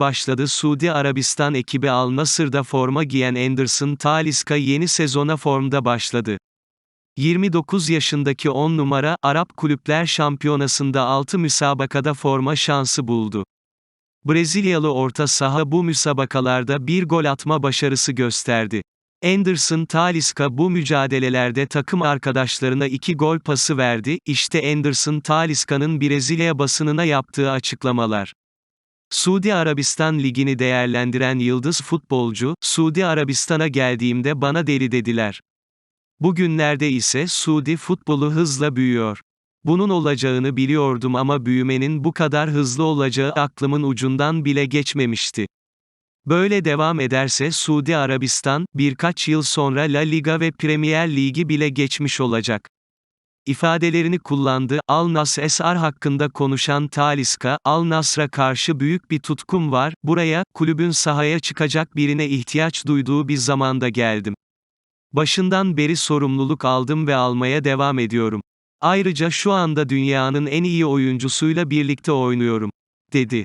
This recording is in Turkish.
başladı. Suudi Arabistan ekibi Al Nassr'da forma giyen Anderson Talisca yeni sezona formda başladı. 29 yaşındaki 10 numara, Arap Kulüpler Şampiyonası'nda 6 müsabakada forma şansı buldu. Brezilyalı orta saha bu müsabakalarda bir gol atma başarısı gösterdi. Anderson Talisca bu mücadelelerde takım arkadaşlarına iki gol pası verdi, işte Anderson Talisca'nın Brezilya basınına yaptığı açıklamalar. Suudi Arabistan Ligi'ni değerlendiren yıldız futbolcu, Suudi Arabistan'a geldiğimde bana deli dediler. Bugünlerde ise Suudi futbolu hızla büyüyor. Bunun olacağını biliyordum ama büyümenin bu kadar hızlı olacağı aklımın ucundan bile geçmemişti. Böyle devam ederse Suudi Arabistan, birkaç yıl sonra La Liga ve Premier Ligi bile geçmiş olacak. İfadelerini kullandı. Al Nasr Esar hakkında konuşan Talisca, Al Nasr'a karşı büyük bir tutkum var, buraya, kulübün sahaya çıkacak birine ihtiyaç duyduğu bir zamanda geldim. Başından beri sorumluluk aldım ve almaya devam ediyorum. Ayrıca şu anda dünyanın en iyi oyuncusuyla birlikte oynuyorum, dedi.